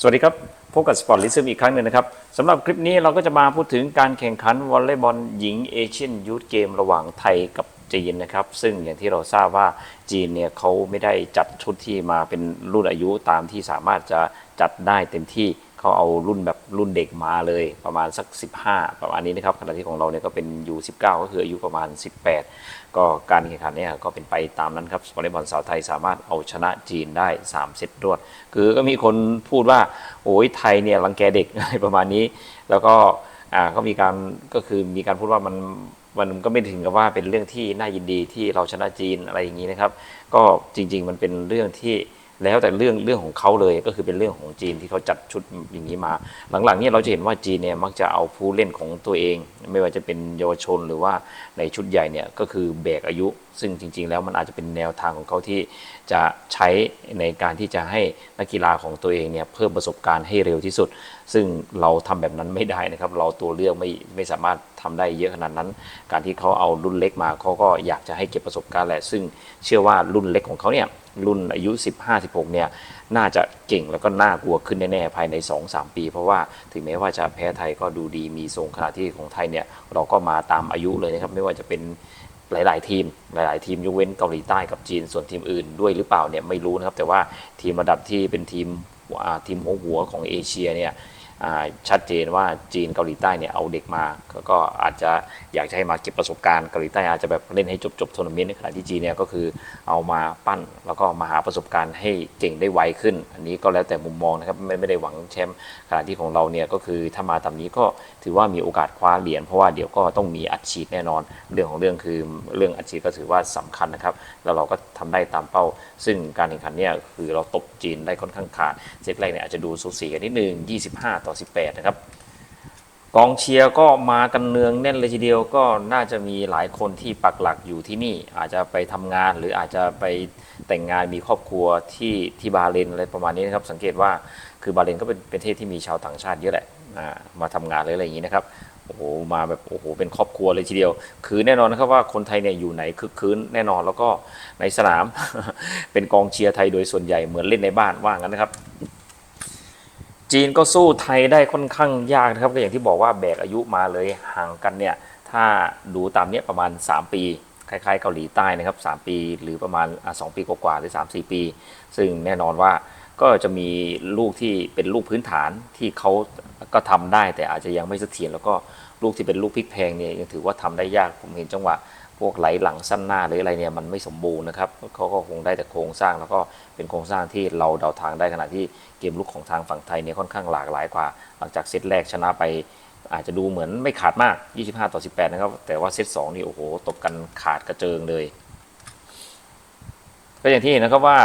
สวัสดีครับ พบกับสปอร์ตลิซึมอีกครั้งหนึ่งนะครับสำหรับคลิปนี้เราก็จะมาพูดถึงการแข่งขันวอลเลย์บอลหญิงเอเชียนยูทเกมระหว่างไทยกับจีนนะครับ ซึ่งอย่างที่เราทราบว่าจีนเนี่ยเขาไม่ได้จัดชุดที่มาเป็นรุ่นอายุตามที่สามารถจะจัดได้เต็มที่ เขาเอารุ่นแบบรุ่นเด็กมาเลยประมาณสัก 15 ประมาณนี้นะครับขณะที่ของเราเนี่ยก็เป็นยู19 ก็คืออายุประมาณ 18 ก็การแข่งขันเนี่ยก็เป็นไปตามนั้นครับวอลเลย์บอลสาวไทยสามารถเอาชนะจีนได้ 3 เซตรวด คือก็มีคนพูดว่า โอ้ยไทยเนี่ยรังแกเด็กอะไรประมาณนี้ แล้วก็อ่าก็มีการก็คือมีการพูดว่ามันมันก็ไม่ถึงกับว่าเป็นเรื่องที่น่ายินดีที่เราชนะจีนอะไรอย่างนี้นะครับ ก็จริง ๆ มันเป็นเรื่องที่ แล้วแต่เรื่องเรื่องของเขาเลยก็คือเป็นเรื่องของจีนที่เขาจัดชุดอย่างนี้มา หลังๆเนี่ยเราจะเห็นว่าจีนเนี่ยมักจะเอาผู้เล่นของตัวเอง ไม่ว่าจะเป็นเยาวชนหรือว่าในชุดใหญ่เนี่ยก็คือแบกอายุ ซึ่งจริง ๆ แล้วมันอาจจะเป็นแนวทางของเขาที่จะใช้ในการที่จะให้นักกีฬาของตัวเองเนี่ยเพิ่มประสบการณ์ให้เร็วที่สุด ซึ่งเราทำแบบนั้นไม่ได้นะครับ เราตัวเลือกไม่ไม่สามารถทำได้เยอะขนาดนั้น การที่เขาเอารุ่นเล็กมาเขาก็อยากจะให้เก็บประสบการณ์แหละ ซึ่งเชื่อว่ารุ่นเล็กของเขาเนี่ยรุ่นอายุ 15-16 เนี่ย น่าจะเก่งแล้วก็น่ากลัวขึ้นแน่ๆ ภายใน 2-3 ปี เพราะว่าถึงแม้ว่าจะแพ้ไทยก็ดูดีมีทรงขณะที่ของไทยเนี่ย เราก็มาตามอายุเลยนะครับ ไม่ว่าจะเป็นหลาย ๆ ทีม หลาย ๆ ทีมยกเว้นเกาหลีใต้กับจีน ส่วนทีมอื่นด้วยหรือเปล่าเนี่ยไม่รู้นะครับ แต่ว่าทีมระดับที่เป็นทีมทีมหัวหัวของเอเชียเนี่ย ชัดเจนว่าจีนเกาหลีใต้เนี่ยเอาเด็กมาก็ก็อาจจะอยากจะให้มาเก็บประสบการณ์เกาหลีใต้อาจจะแบบเล่นให้จบจบทัวร์นาเมนต์ในขณะที่จีนเนี่ยก็คือเอามาปั้นแล้วก็มาหาประสบการณ์ให้เก่งได้ไวขึ้น อันนี้ก็แล้วแต่มุมมองนะครับไม่ไม่ได้หวังแชมป์ขณะที่ของเราเนี่ยก็คือถ้ามาตามนี้ก็ถือว่ามีโอกาสคว้าเหรียญเพราะว่าเดี๋ยวก็ต้องมีอัดฉีดแน่นอน เรื่องของเรื่องคือเรื่องอัดฉีดก็ถือว่าสำคัญนะครับแล้วเราก็ทำได้ตามเป้า ซึ่งการแข่งขันเนี่ยคือเราตบจีนได้ค่อนข้างขาดเซตแรกเนี่ยอาจจะดูสูสีกันนิดนึง25ต่อ 18 นะครับ กองเชียร์ก็มากันเนืองแน่นเลยทีเดียวก็น่าจะมีหลายคนที่ปักหลักอยู่ที่นี่ อาจจะไปทำงานหรืออาจจะไปแต่งงานมีครอบครัวที่ที่บาห์เรนอะไรประมาณนี้นะครับ สังเกตว่าคือบาเรนก็เป็นประเทศที่มีชาวต่างชาติเยอะแหละมาทำงานเลยอะไรอย่างนี้นะครับโอ้โหมาแบบโอ้โหเป็นครอบครัวเลยทีเดียว คือแน่นอนนะครับว่าคนไทยเนี่ยอยู่ไหนคึกคืนแน่นอนแล้วก็ในสนาม เป็นกองเชียร์ไทยโดยส่วนใหญ่เหมือนเล่นในบ้านว่างั้นนะครับ จีนก็สู้ไทยได้ค่อนข้างยากนะครับก็อย่างที่บอกว่าแบกอายุมาเลยห่างกันเนี่ยถ้าดูตามเนี้ยประมาณ 3 ปีคล้ายๆเกาหลีใต้นะครับ 3 ปี หรือประมาณอะ2ปีกว่าๆหรือ 3-4 ปี ซึ่งแน่นอนว่าก็จะมีลูกที่เป็นลูกพื้นฐานที่เขาก็ทำได้แต่อาจจะยังไม่เสถียรแล้วก็ลูกที่เป็นลูกพลิกแพงเนี่ยยังถือว่าทำได้ยากผมเห็นจังหวะ พวกไหลหลังสั้นหน้าหรืออะไรเนี่ยมันไม่สมบูรณ์นะครับเขาก็คงได้แต่โครงสร้างแล้วก็เป็นโครงสร้างที่เราเดาทางได้ขณะที่เกมลุกของทางฝั่งไทยเนี่ยค่อนข้างหลากหลายกว่า หลังจากเซตแรกชนะไป อาจจะดูเหมือนไม่ขาดมาก 25 ต่อ 18 นะครับ แต่ว่าเซต2นี่โอ้โหตบกันขาดกระเจิงเลย ก็อย่างที่เห็นนะครับว่า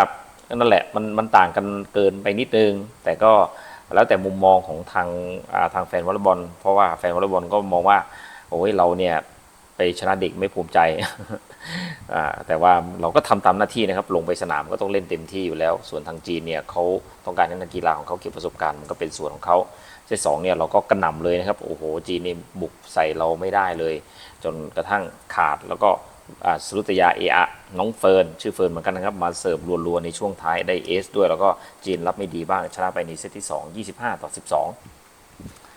นั่นแหละมันมันต่างกันเกินไปนิดนึง แต่ก็แล้วแต่มุมมองของทางทางแฟนวอลเลย์บอลเพราะว่าแฟนวอลเลย์บอลก็มองว่าโอ้ยเราเนี่ย ไปชนะเด็กไม่ภูมิใจแต่ว่าเราก็ทำตามหน้าที่นะครับ ลงไปสนามก็ต้องเล่นเต็มที่อยู่แล้ว ส่วนทางจีนเนี่ยเขาต้องการให้นักกีฬาของเขาเก็บประสบการณ์มันก็เป็นส่วนของเขาเซตสองเนี่ยเราก็กระหน่ำเลยนะครับ โอ้โห จีนนี่บุกใส่เราไม่ได้เลย จนกระทั่งขาดแล้วก็สรุตยาเอะน้องเฟิร์นชื่อเฟิร์นเหมือนกันนะครับ มาเสิร์ฟรัวๆในช่วงท้ายได้เอสด้วยแล้วก็จีนรับไม่ดีบ้างชนะไปในเซตที่ 2 25 ต่อ 12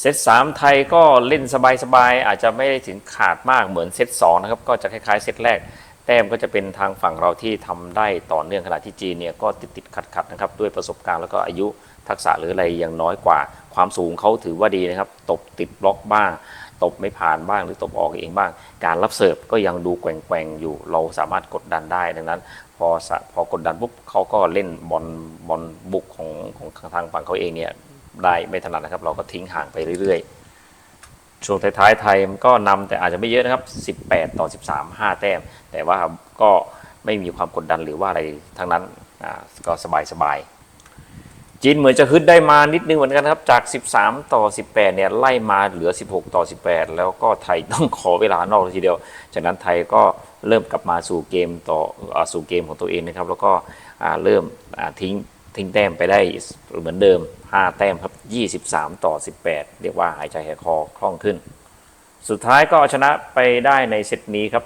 เซต3ไทยก็เล่นสบายๆ อาจจะไม่ได้ถึงขาดมากเหมือนเซต2นะครับ ก็จะคล้ายๆเซตแรก แต้มก็จะเป็นทางฝั่งเราที่ทำได้ต่อเนื่องขณะที่จีนเนี่ยก็ติดๆขัดๆนะครับ ด้วยประสบการณ์แล้วก็อายุทักษะหรืออะไรยังน้อยกว่า ความสูงเขาถือว่าดีนะครับ ตบติดบล็อกบ้าง ตบไม่ผ่านบ้างหรือตบออกเองบ้าง การรับเสิร์ฟก็ยังดูแกว่งๆอยู่ เราสามารถกดดันได้ดังนั้น พอสะพอกดดันปุ๊บเขาก็เล่นบอลบอลบุกของของทางฝั่งเขาเองเนี่ย ได้ไม่ถนัดนะครับ เราก็ทิ้งห่างไปเรื่อยๆ ช่วงท้ายๆไทยมันก็นำแต่อาจจะไม่เยอะนะครับ 18 ต่อ 13 5 แต้ม แต่ว่าก็ไม่มีความกดดันหรือว่าอะไรทั้งนั้นก็สบายๆ จีนเหมือนจะฮึดได้มานิดนึงเหมือนกันครับ จาก 13 ต่อ 18 เนี่ยไล่มาเหลือ 16 ต่อ 18 แล้วก็ไทยต้องขอเวลานอกทีเดียวจากนั้นไทยก็เริ่มกลับมาสู่เกมต่ออสู่เกมของตัวเองนะครับ แล้วก็เริ่มทิ้ง ทิ้งแต้มไปได้เหมือนเดิม 5 แต้มครับ 23 ต่อ 18 เรียกว่าหายใจหายคอคล่องขึ้น สุดท้ายก็เอาชนะไปได้ในเซตนี้ครับ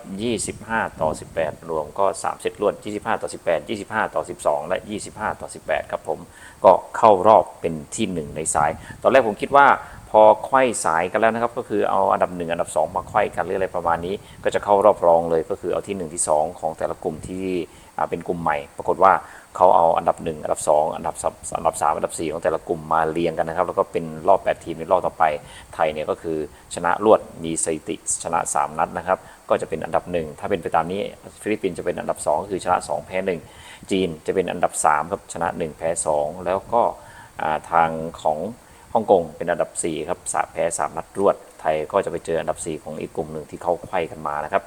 25 ต่อ 18 รวมก็ 3 เซตรวด 25 ต่อ 18 25 ต่อ 12 และ 25 ต่อ 18 ครับผม ก็เข้ารอบเป็นที่ 1 ในสาย ตอนแรกผมคิดว่า พอไขว้สายกันแล้วนะครับ ก็คือเอาอันดับ 1 อันดับ 2 มาไขว้กันหรืออะไรประมาณนี้ ก็จะเข้ารอบรองเลยก็คือเอาที่ 1 ที่ 2 ของแต่ละกลุ่มที่เป็นกลุ่มใหม่ ปรากฏว่าเขาเอาอันดับ 1 อันดับ 2 อันดับสามอันดับ 3 อันดับ 4 ของแต่ละกลุ่มมาเรียงกันนะครับ แล้วก็เป็นรอบ 8 ทีมในรอบต่อไปไทยเนี่ยก็คือชนะรวดมีสถิติชนะ 3 นัดนะครับ ก็จะเป็นอันดับ 1 ถ้าเป็นไปตามนี้ฟิลิปปินส์จะเป็นอันดับ 2 ก็คือชนะ 2 แพ้ 1 จีนจะเป็นอันดับ3ครับชนะ 1 แพ้ 2 แล้วก็ทางของ ฮ่องกงเป็นอันดับ 4 ครับสาแพ้3นัดรวด ไทยก็จะไปเจออันดับ 4 ของอีกกลุ่มหนึ่งที่เขาไขว้กันมานะครับ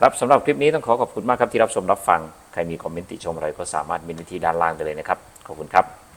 ครับสำหรับคลิปนี้ต้องขอขอบคุณมากครับที่รับชมรับฟัง ใครมีคอมเมนต์ติชมอะไรก็สามารถเมนไว้ที่ด้านล่างได้เลยนะครับ ขอบคุณครับ